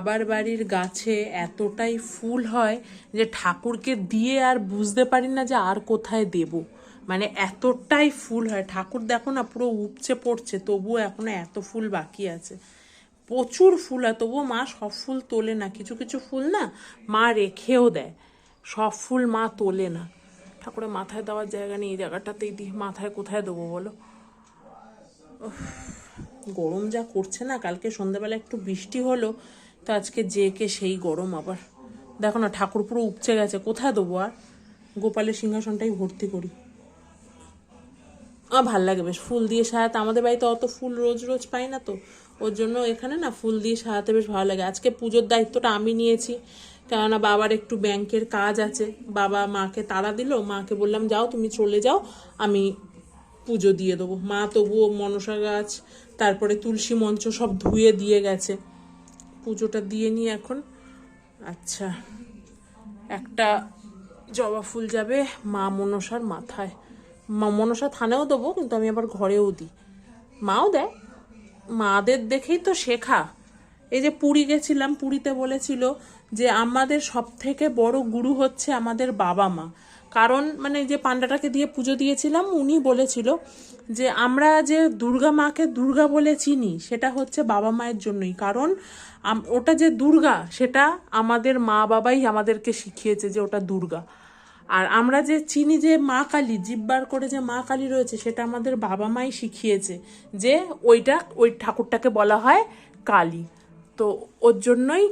বাবার বাড়ির গাছে এতটাই ফুল হয় যে ঠাকুরকে দিয়ে আর বুঝতে পারি না যে আর কোথায় দেব। মানে এতটাই ফুল হয়। ঠাকুর দেখো না, পুরো উপচে পড়ছে, তবুও এখনও এত ফুল বাকি আছে। প্রচুর ফুল হয়, তবুও মা সব ফুল তোলে না। কিছু কিছু ফুল না মা রেখেও দেয়। সব ফুল মা তোলে না। ঠাকুরের মাথায় দেওয়ার জায়গা নেই, এই জায়গাটাতেই দিই মাথায় কোথায় দেবো বলো? গরম যা করছে না, কালকে সন্ধ্যাবেলা একটু বৃষ্টি হলো তো আজকে যে কে সেই গরম আবার। দেখো না, ঠাকুর পুরো উপচে গেছে, কোথায় দেবো আর? গোপালের সিংহাসনটাই ভর্তি করি। আমার ভালো লাগে বেশ, ফুল দিয়ে সাজাতে। আমাদের বাড়িতে অত ফুল রোজ রোজ পাই না তো, ওর জন্য এখানে না ফুল দিয়ে সাজাতে বেশ ভালো লাগে। আজকে পুজোর দায়িত্বটা আমি নিয়েছি, কেননা বাবার একটু ব্যাংকের কাজ আছে। বাবা মাকে তাড়া দিল, মাকে বললাম, যাও, তুমি চলে যাও, আমি পুজো দিয়ে দেবো। মা তবুও মনসা গাছ, তারপরে তুলসী মঞ্চ সব ধুয়ে দিয়ে গেছে। পুজোটা দিয়ে নিই এখন। আচ্ছা একটা জবা ফুল যাবে মা মনসার মাথায়। মা মনসা থানেও দেবো, কিন্তু আমি আবার ঘরেও দিই। মাও দেয়। মাদের দেখেই তো শেখা। এই যে পুরী গেছিলাম, পুরীতে বলেছিল যে আমাদের সব থেকে বড় গুরু হচ্ছে আমাদের বাবা মা। কারণ মানে যে পান্ডাটাকে দিয়ে পুজো দিয়েছিলাম, উনি বলেছিল যে আমরা যে দুর্গা মাকে দুর্গা বলে চিনি, সেটা হচ্ছে বাবা মায়ের জন্যই। কারণ ওটা যে দুর্গা, সেটা আমাদের মা বাবাই আমাদেরকে শিখিয়েছে যে ওটা দুর্গা। আর আমরা যে চিনি যে মা কালী, জিব্বার করে যে মা কালী রয়েছে, সেটা আমাদের বাবা মাই শিখিয়েছে যে ওইটা ওই ঠাকুরটাকে বলা হয় কালী। তো ওর জন্যই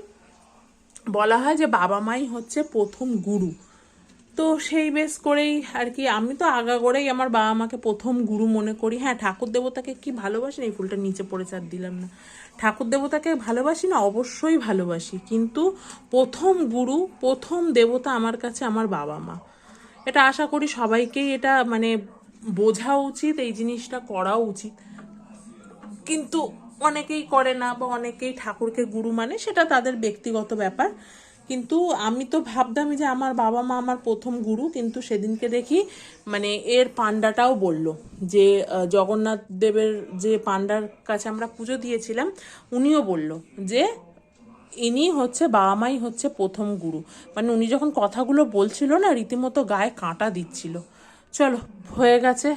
বলা হয় যে বাবা মাই হচ্ছে প্রথম গুরু। তো সেই বেশ করেই আর কি। আমি তো আগাগোড়াই আমার বাবা মাকে প্রথম গুরু মনে করি। হ্যাঁ ঠাকুর দেবতাকে কি ভালোবাসি না এই ফুলটা নিচে পড়ে চার দিলাম না। ঠাকুর দেবতাকে ভালোবাসি না, অবশ্যই ভালোবাসি। কিন্তু প্রথম গুরু, প্রথম দেবতা আমার কাছে আমার বাবা মা। এটা আশা করি সবাইকেই এটা মানে বোঝা উচিত, এই জিনিসটা করাও উচিত। কিন্তু অনেকেই করে না বা অনেকেই ঠাকুরকে গুরু মানে সেটা তাদের ব্যক্তিগত ব্যাপার। কিন্তু আমি তো ভাবতাম যে আমার বাবা মা আমার প্রথম গুরু, কিন্তু সেদিনকে দেখি মানে এর পান্ডাটাও বলল যে জগন্নাথ দেবের যে পান্ডার কাছে আমরা পুজো দিয়েছিলাম, উনিও বলল যে, ইনি হচ্ছে, বাবা মাই হচ্ছে প্রথম গুরু। মানে উনি যখন কথাগুলো বলছিল না, রীতিমতো গায়ে কাঁটা দিচ্ছিল। চলো, হয়ে গেছে।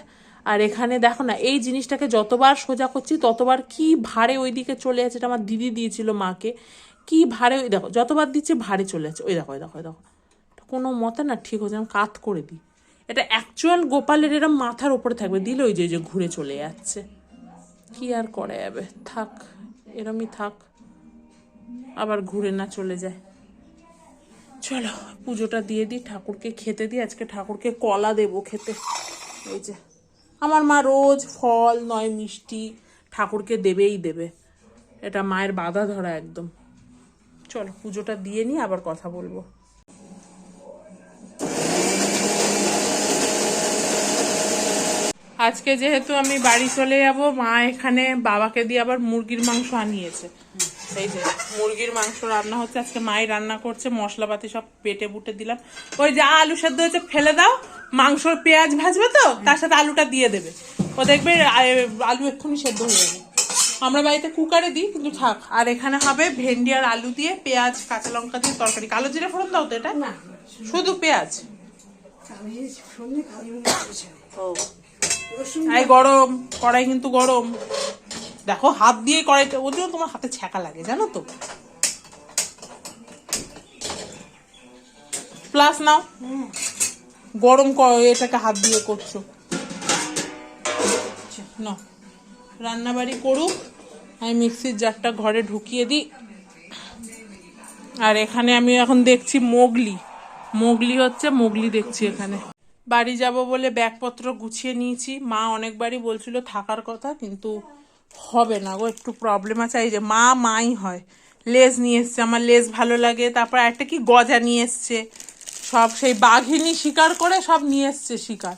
আর এখানে দেখো না, এই জিনিসটাকে যতবার সোজা করছি, ততবার কি ভারে ওইদিকে চলে যাচ্ছে এটা আমার দিদি দিয়েছিল মাকে। কি ভারে, ওই দেখো, যতবার দিচ্ছে ভারে চলে যাচ্ছে। ওই দেখো ওই দেখো ওই দেখো। কোনো মতে না ঠিক হচ্ছে আমি কাত করে দিই। এটা অ্যাকচুয়াল গোপালের এরম মাথার ওপরে থাকবে, দিলে ওই যে যে ঘুরে চলে যাচ্ছে। কি আর করা যাবে? থাক, এরমই থাক। আবার ঘুরে না চলে যায়। চলো, পুজোটা দিয়ে দিই, ঠাকুরকে খেতে দিই। আজকে ঠাকুরকে কলা দেবো খেতে। এই যে, আমার মা রোজ ফল, নয় মিষ্টি ঠাকুরকে দেবেই দেবে। এটা মায়ের বাধা ধরা একদম। চলো, পুজোটা দিয়ে নিই আবার কথা বলব। আজকে যেহেতু আমি বাড়ি চলে যাব, মা এখানে বাবাকে দিয়ে আবার মুরগির মাংস আনিয়েছে। এই যে, মুরগির মাংস রান্না হচ্ছে, আজকে মাই রান্না করছে, মশলাপাতি সব পেটে বুটে দিলাম। ওই যা আলু সেদ্ধ হয়েছে, ফেলে দাও, মাংসর পেঁয়াজ ভাজবে তো, তার সাথে আলুটা দিয়ে দেবে। ও দেখবে আলু এক্ষুনি সেদ্ধ হয়ে যাবে। আমরা বাড়িতে কুকারে দিই কিন্তু থাক। আর এখানে হবে ভেন্ডি আর আলু দিয়ে পেঁয়াজ কাঁচা লঙ্কা দিয়ে তরকারি। কালো জিরে ফোড়ন দাও তো এটা। শুধু পেঁয়াজ। ও। এই গরম কড়াই কিন্তু গরম। দেখো হাত দিয়ে কড়াইটা ওর জন্য তোমার হাতে ছ্যাঁকা লাগে জানো তো। প্লাস নাও। গরম এটাকে হাত দিয়ে করছ। না রান্নাবাড়ি করুক, আমি মিক্সির জারটা ঘরে ঢুকিয়ে দিই। আর এখানে আমি এখন দেখছি মোগলি। মোগলি হচ্ছে মোগলি দেখছি এখানে। বাড়ি যাব বলে ব্যাগপত্র গুছিয়ে নিয়েছি। মা অনেকবারই বলছিল থাকার কথা, কিন্তু হবে না গো, একটু প্রবলেম আছে। এই যে মা, মাই হয়। লেজ নিয়ে এসছে, আমার লেজ ভালো লাগে। তারপর একটা কি গজা নিয়ে এসছে। সব সেই বাঘিনী শিকার করে সব নিয়ে এসছে শিকার।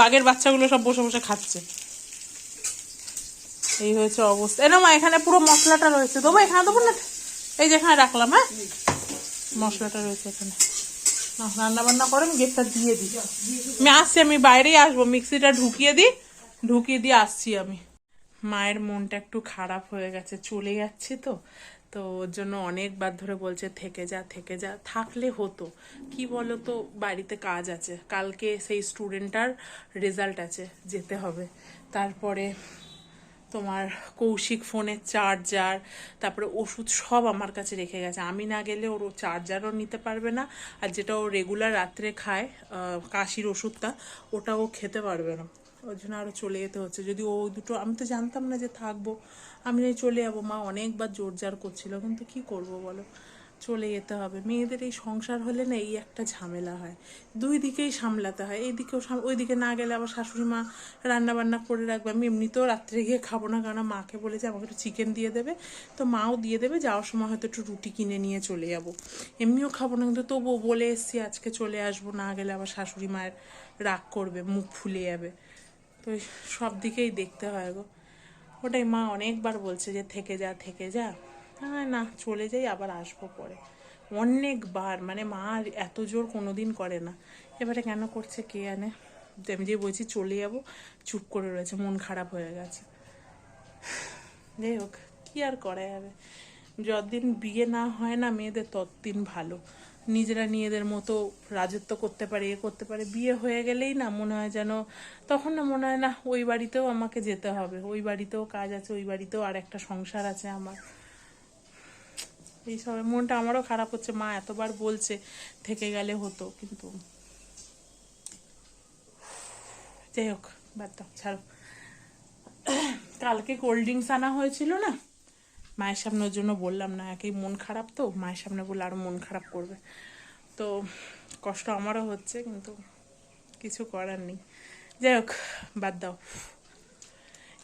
বাঘের বাচ্চাগুলো সব বসে বসে খাচ্ছে। এই হয়েছে অবস্থা। এ না মা, এখানে পুরো মশলাটা রয়েছে। দেবো এখানে, দেবো না? এই যে এখানে রাখলাম হ্যাঁ? মশলাটা রয়েছে এখানে। রান্না বান্না করে আমি গেটটা দিয়ে দিই। আমি আসছি, আমি বাইরেই আসব। মিক্সিটা ঢুকিয়ে দিই, ঢুকিয়ে দিয়ে আসছি আমি। মায়ের মনটা একটু খারাপ হয়ে গেছে, চলে যাচ্ছে তো। তো ওর জন্য অনেকবার ধরে বলছে, থেকে যা থেকে যা। থাকলে হতো। কি বলো তো বাড়িতে কাজ আছে। কালকে সেই স্টুডেন্টটার রেজাল্ট আছে, যেতে হবে। তারপরে তোমার কৌশিক ফোনের চার্জার, তারপরে ওষুধ সব আমার কাছে রেখে গেছে। আমি না গেলে ওর চার্জারও নিতে পারবে না, আর যেটা ও রেগুলার রাত্রে খায় কাশির ওষুধটা, ওটা ও খেতে পারবে না। ওর জন্য আরও চলে যেতে হচ্ছে। যদি ও দুটো, আমি তো জানতাম না যে থাকব। আমি চলে যাব। মা অনেকবার জোর জার করছিল, কিন্তু কি করব বলো? চলে যেতে হবে। মেয়েদের এই সংসার হলে না এই একটা ঝামেলা হয়। দুই দিকেই সামলাতে হয়। এইদিকেও ওইদিকে না গেলে আবার শাশুড়ি মা রান্না বান্না করে রাখবে। আমি এমনিতেও রাত্রে গিয়ে খাব না। কারণ মাকে বলেছে আমাকে একটু চিকেন দিয়ে দেবে। তো মাও দিয়ে দেবে। যাওয়ার সময় হয়তো একটু রুটি কিনে নিয়ে চলে যাব। এমনিও খাব না। কিন্তু তবুও বলে এসছি, আজকে চলে আসব। না গেলে আবার শাশুড়ি মায়ের রাগ করবে, মুখ ফুলে যাবে। তো সব দিকেই দেখতে হয় গো। ওটাই মা অনেকবার বলছে যে, থেকে যা থেকে যা। হ্যাঁ না, চলে যাই, আবার আসব পরে। অনেকবার মানে মা আর এত জোর কোনোদিন করে না। এবারে কেন করছে কে তো আমি যে বলছি চলে যাব, চুপ করে রয়েছে, মন খারাপ হয়ে গেছে। যাই হোক, কি আর করা যাবে? যতদিন বিয়ে না হয় না, মেয়েদের ততদিন ভালো। নিজেরা নিজেদের মতো রাজত্ব করতে পারে, এ করতে পারে। বিয়ে হয়ে গেলেই না মনে হয় যেন, তখন না মনে হয় না, ওই বাড়িতেও আমাকে যেতে হবে। ওই বাড়িতেও কাজ আছে, ওই বাড়িতেও আর একটা সংসার আছে আমার। এই সব মনটা আমারও খারাপ হচ্ছে, মা এতবার বলছে থেকে গেলে হতো, কিন্তু যাই হোক, বাদ দাও, ছাড়ো। কালকে কোল্ড ড্রিঙ্কস আনা হয়েছিল না? মায়ের সামনে ওর জন্য বললাম না, একই মন খারাপ তো, মায়ের সামনে বললে আরও মন খারাপ করবে। তো কষ্ট আমারও হচ্ছে, কিন্তু কিছু করার নেই। যাই হোক, বাদ দাও।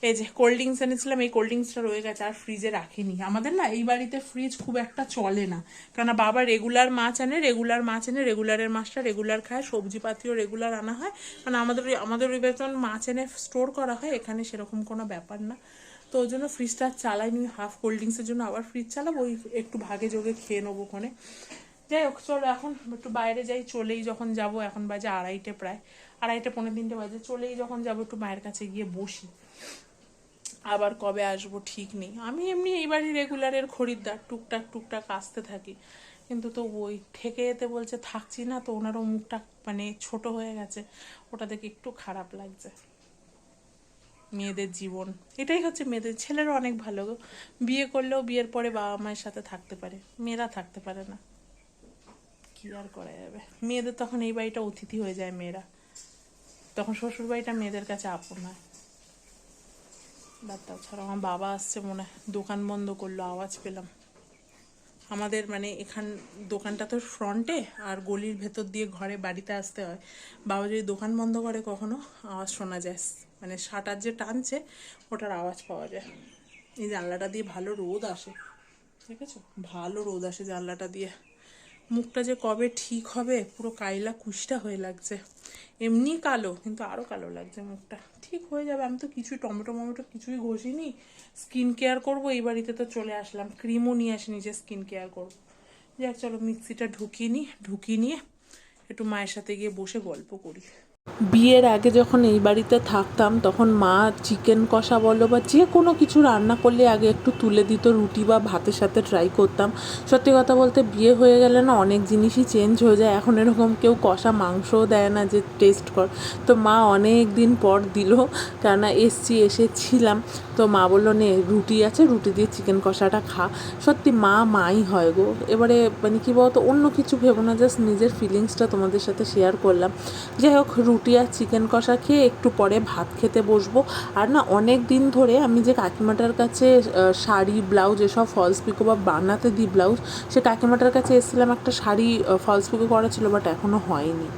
এই যে কোল্ড ড্রিঙ্কস এনেছিলাম, এই কোল্ড ড্রিঙ্কসটা রয়ে গেছে আর ফ্রিজে রাখিনি। আমাদের না এই বাড়িতে ফ্রিজ খুব একটা চলে না। কেন বাবা রেগুলার মাছ আনে রেগুলার মাছ এনে রেগুলারের মাছটা রেগুলার খায়, সবজিপাতিও রেগুলার আনা হয়। মানে আমাদের আমাদের ওই বেতন মাছ এনে স্টোর করা হয়, এখানে সেরকম কোনো ব্যাপার না। তো ওই জন্য ফ্রিজটা চালাইনি হাফ কোল্ড ড্রিঙ্কসের জন্য আবার ফ্রিজ চালাবো, ওই একটু ভাগে যোগে খেয়ে নেব ওখানে। যাই হোক, চলো এখন একটু বাইরে যাই, চলেই যখন যাব, এখন বাজে আড়াইটে প্রায়। আড়াইটে পনেরো তিনটে বাজে, চলেই যখন যাব একটু মায়ের কাছে গিয়ে বসি। আবার কবে আসব ঠিক নেই। আমি এমনি এই বাড়ির রেগুলারের খরিদ্দার, টুকটাক টুকটাক আসতে থাকি। কিন্তু তো ওই থেকে যেতে বলছে, থাকছি না তো ওনারও মুখটা মানে ছোট হয়ে গেছে। ওটা দেখে একটু খারাপ লাগছে। মেয়েদের জীবন। এটাই হচ্ছে মেয়েদের, ছেলেরও অনেক ভালো বিয়ে করলেও বিয়ের পরে বাবা মায়ের সাথে থাকতে পারে। মেয়েরা থাকতে পারে না। কি আর করা যাবে? মেয়েদের তখন এই বাড়িটা অতিথি হয়ে যায় মেয়েরা। তখন শ্বশুর বাড়িটা মেয়েদের কাছে আপন হয়। বাদ দাও, ছাড়া, আমার বাবা আসছে মনে দোকান বন্ধ করল, আওয়াজ পেলাম। আমাদের মানে এখান, দোকানটা তো ফ্রন্টে, আর গলির ভেতর দিয়ে ঘরে বাড়িতে আসতে হয়। বাবা যদি দোকান বন্ধ করে কখনো, আওয়াজ শোনা যায়। মানে শাটার যে টানছে, ওটার আওয়াজ পাওয়া যায়। এই জানলাটা দিয়ে ভালো রোদ আসে ঠিক আছে ভালো রোদ আসে জানলাটা দিয়ে। মুখটা যে কবে ঠিক হবে, পুরো কাইলা কুষ্টা হয়ে লাগছে। এমনি কালো, কিন্তু আরও কালো লাগছে মুখটা। ঠিক হয়ে যাবে, আমি তো কিছুই টমেটো মমেটো কিছুই ঘষিনি। স্কিন কেয়ার করব, এই বাড়িতে তো চলে আসলাম। ক্রিমও নিয়ে আসিনি যে স্কিন কেয়ার করব। যাক, চলো মিক্সিটা ঢুকিয়ে নিই ঢুকিয়ে নিয়ে একটু মায়ের সাথে গিয়ে বসে গল্প করি। বিয়ের আগে যখন এই বাড়িতে থাকতাম, তখন মা চিকেন কষা বলো বা যে কোনো কিছু রান্না করলে আগে একটু তুলে দিত, রুটি বা ভাতের সাথে ট্রাই করতাম। সত্যি কথা বলতে বিয়ে হয়ে গেলে না অনেক জিনিসই চেঞ্জ হয়ে যায়। এখন এরকম কেউ কষা মাংসও দেয় না যে টেস্ট কর। তো মা অনেক দিন পর দিল কেননা এসছি, এসেছিলাম। তো মা বলল, নে, রুটি আছে, রুটি দিয়ে চিকেন কষাটা খা। সত্যি মা মাই হয় গো। এবারে মানে কী বলতো, অন্য কিছু ভেবো না জাস্ট নিজের ফিলিংসটা তোমাদের সাথে শেয়ার করলাম। যাই হোক রুটি আর চিকেন কষা খেয়ে একটু পরে ভাত খেতে বসবো। আর না, অনেক দিন ধরে আমি যে কাকিমাটার কাছে শাড়ি ব্লাউজ এসব ফলস পিকো বা বানাতে দিই ব্লাউজ সে কাকিমাটার কাছে এসেছিলাম একটা শাড়ি ফলস পিকো করা ছিল বাট এখনও হয়নি।